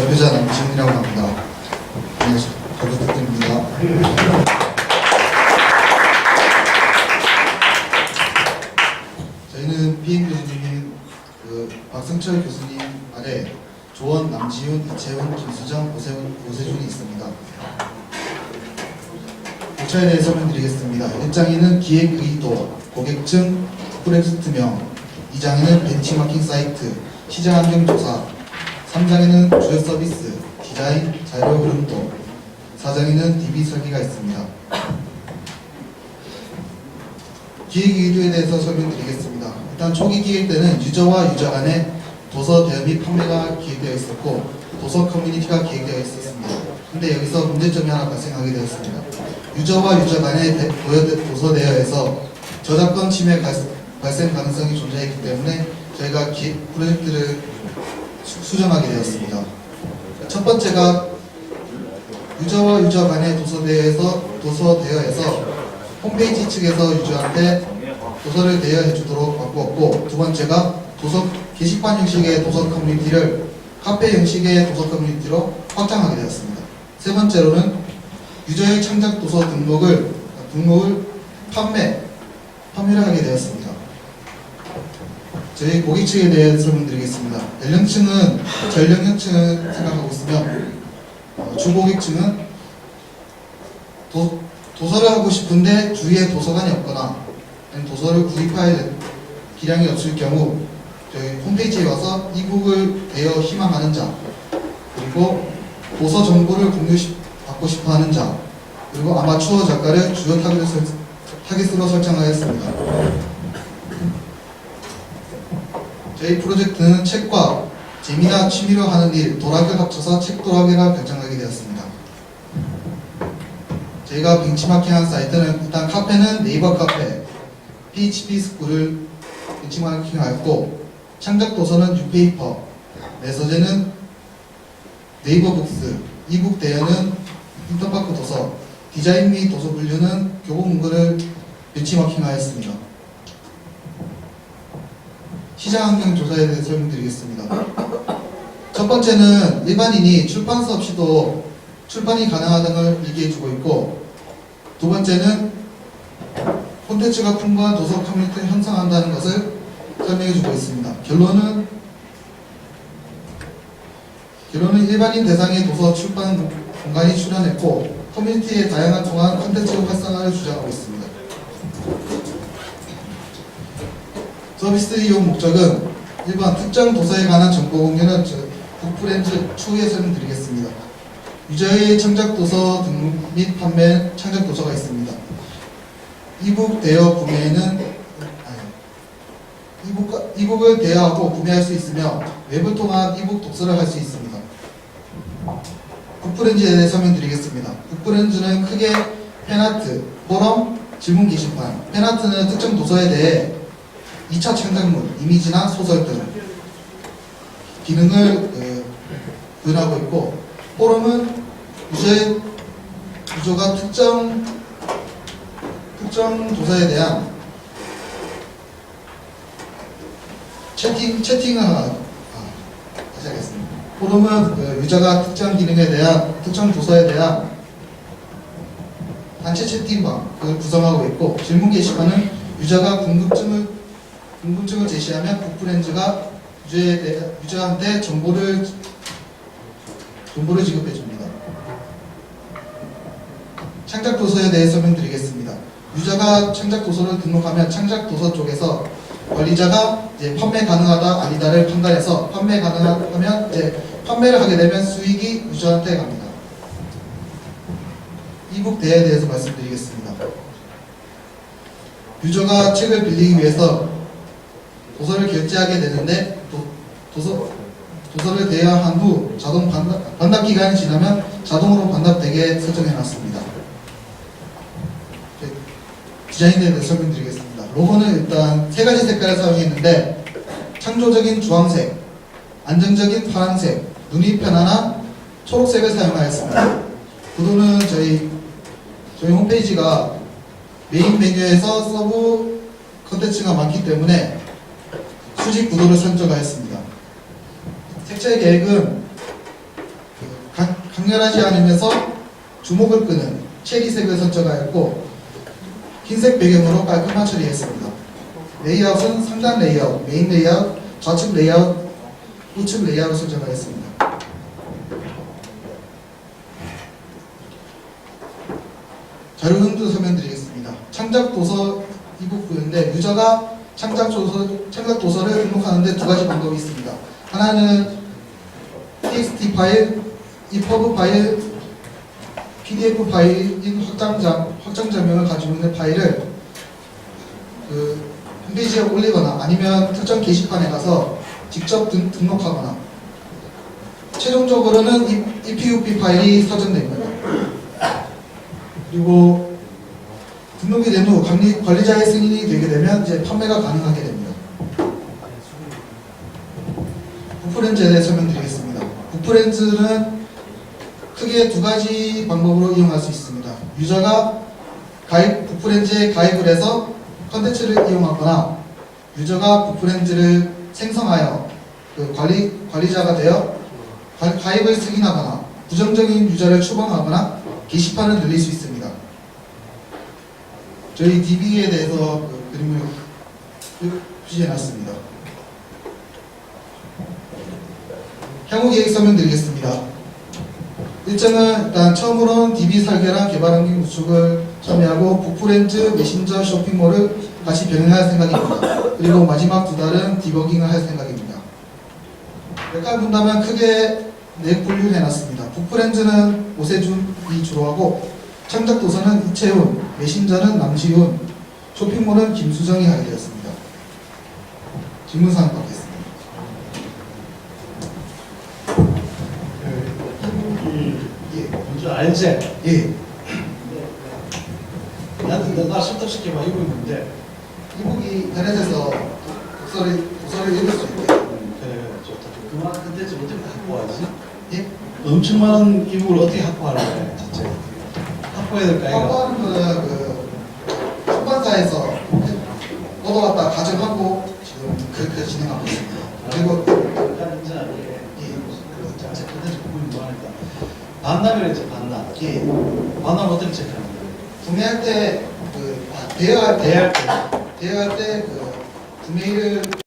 발표자 남지훈이라고 합니다. 네, 잘 부탁드립니다. 저희는 비행 교수님인 그 박승철 교수님 아래 조원, 남지훈, 이채훈, 김수정, 오세훈, 오세준이 있습니다. 목차에 대해 설명드리겠습니다. 1장에는 기획 의도, 고객층, 프로젝트명, 2장에는 벤치마킹 사이트, 시장 환경 조사, 3장에는 주요 서비스, 디자인, 자료 흐름도, 4장에는 DB 설계가 있습니다. 기획 의도에 대해서 설명드리겠습니다. 일단 초기 기획 때는 유저와 유저 간의 도서 대여 및 판매가 기획되어 있었고 도서 커뮤니티가 기획되어 있었습니다. 근데 여기서 문제점이 하나 발생하게 되었습니다. 유저와 유저 간의 도서 대여에서 저작권 침해 갈- 발생 가능성이 존재했기 때문에 저희가 기, 프로젝트를 수- 수정하게 되었습니다. 첫 번째가 유저와 유저 간의 도서 대여에서 도서 대여에서 홈페이지 측에서 유저한테 도서를 대여해 주도록 바꾸었고 두 번째가 도서 게시판 형식의 도서 커뮤니티를 카페 형식의 도서 커뮤니티로 확장하게 되었습니다. 세 번째로는 유저의 창작 도서 등록을 등록을 판매 판매를 하게 되었습니다. 저희 고객 측에 대해 설명드리겠습니다. 연령층은 전연령층을 생각하고 있으며 어, 주고객층은 도, 도서를 하고 싶은데 주위에 도서관이 없거나 도서를 구입할 기량이 없을 경우 저희 홈페이지에 와서 이북을 대여 희망하는 자 그리고 도서 정보를 공유 시- 받고 싶어 하는 자 그리고 아마추어 작가를 주요 타겟으로 설정하였습니다. 저희 프로젝트는 책과 재미나 취미로 하는 일, 도락을 합쳐서 책 도락이라 결정하게 되었습니다. 저희가 벤치마킹한 사이트는 일단 카페는 네이버 카페, PHP 스쿨을 벤치마킹하였고 창작 도서는 뉴페이퍼, 내서재는 네이버 북스, 이북 대여는 인터파크 도서, 디자인 및 도서 분류는 교보문고를 벤치마킹하였습니다. 시장 환경 조사에 대해 설명드리겠습니다. 첫 번째는 일반인이 출판사 없이도 출판이 가능하다는 걸 얘기해주고 있고 두 번째는 콘텐츠가 풍부한 도서 커뮤니티를 형성한다는 것을 설명해주고 있습니다. 결론은 결론은 일반인 대상의 도서 출판 공간이 출연했고 커뮤니티의 다양한 통한 콘텐츠 활성화를 주장하고 있습니다. 서비스 이용 목적은 1번 특정 도서에 관한 정보 공유는 저 북프렌즈 추후에 설명드리겠습니다. 유저의 창작 도서 등록 및 판매 창작 도서가 있습니다. 이북 대여 구매에는 아니, 이북, 이북을 대여하고 구매할 수 있으며 웹을 통한 이북 독서를 할 수 있습니다. 북프렌즈에 대해 설명드리겠습니다. 북프렌즈는 크게 팬아트, 포럼, 질문 게시판, 팬아트는 특정 도서에 대해 2차 창작물, 이미지나 소설 등 기능을 그, 구현하고 있고 포럼은 유저의 유저가 특정 특정 도서에 대한 채팅 채팅을 하나 아, 다시 하겠습니다. 포럼은 그 유저가 특정 기능에 대한 특정 도서에 대한 단체 채팅방을 구성하고 있고 질문 게시판은 유저가 궁금증을 궁금증을 제시하면 대해 유저한테 정보를 정보를 지급해 줍니다. 창작 도서에 대해 설명드리겠습니다. 유저가 창작 도서를 등록하면 창작 도서 쪽에서 관리자가 이제 판매 가능하다 아니다를 판단해서 판매 가능하면 이제 판매를 하게 되면 수익이 유저한테 갑니다. 이북 대에 대해서 말씀드리겠습니다. 유저가 책을 빌리기 위해서 도서를 결제하게 되는데 도, 도서 도서를 대여한 후 자동 반납, 반납 기간이 지나면 자동으로 반납되게 설정해 놨습니다. 네, 디자인에 대해 설명드리겠습니다. 로고는 일단 세 가지 색깔을 사용했는데 창조적인 주황색, 안정적인 파란색, 눈이 편안한 초록색을 사용하였습니다. 구도는 저희 저희 홈페이지가 메인 메뉴에서 서브 컨텐츠가 많기 때문에 수직 구도를 선정하였습니다. 색칠 계획은 강렬하지 않으면서 주목을 끄는 체리색을 선정하였고 흰색 배경으로 깔끔한 처리했습니다. 레이아웃은 상단 레이아웃, 메인 레이아웃, 좌측 레이아웃, 우측 레이아웃을 선정하였습니다. 자료 흥도 설명드리겠습니다. 창작 도서 이 부분인데 유저가 창작 도서 창작 도서를 등록하는데 두 가지 방법이 있습니다. 하나는 txt 파일, EPUB 파일, PDF 파일인 확장자 확장자명을 가지고 있는 파일을 그 홈페이지에 올리거나 아니면 특정 게시판에 가서 직접 등, 등록하거나 최종적으로는 이- EPUB 파일이 서전됩니다. 그리고 등록이 된 후 관리자의 승인이 되게 되면 이제 판매가 가능하게 됩니다. 부프렌즈에 대해 설명드리겠습니다. 부프렌즈는 크게 두 가지 방법으로 이용할 수 있습니다. 유저가 가입, 부프렌즈에 가입을 해서 컨텐츠를 이용하거나 유저가 부프렌즈를 생성하여 그 관리, 관리자가 되어 가- 가입을 승인하거나 부정적인 유저를 추방하거나 게시판을 늘릴 수 있습니다. 저희 DB에 대해서 그 그림을 표시해놨습니다. 향후 계획 설명 드리겠습니다. 일정은 일단 처음으로는 DB 설계랑 개발 환경 구축을 참여하고 북프렌즈 메신저 쇼핑몰을 같이 병행할 생각입니다. 그리고 마지막 두 달은 디버깅을 할 생각입니다. 역할 분담은 크게 네 분류를 해놨습니다. 북프렌즈는 오세준이 주로 하고 창작 도서는 이채훈, 메신저는 남시훈, 쇼핑몰은 김수정이 하게 되었습니다. 질문사항 받겠습니다. 이북이 예, 뭔줄 알지? 예. 나한테 나 설득시켜봐 이북 있는데 이북이 인터넷에서 독서를, 독서를 읽을 수 있게. 그래 좋다 그만 컨텐츠 어떻게 확보하지? 예? 엄청 많은 이북을 어떻게 확보하려고 진짜 확 보해야 될까 이거 확보하는 거는 그 출판사에서 얻어갔다 가져가고 지금 그렇게 진행하고 있습니다. 그리고 예, 그 반납이라 이제 반납 예, 반납 어떻게 거예요? 구매할 때 그 대여할 때 대여할 때 대여할 때 그 구매일을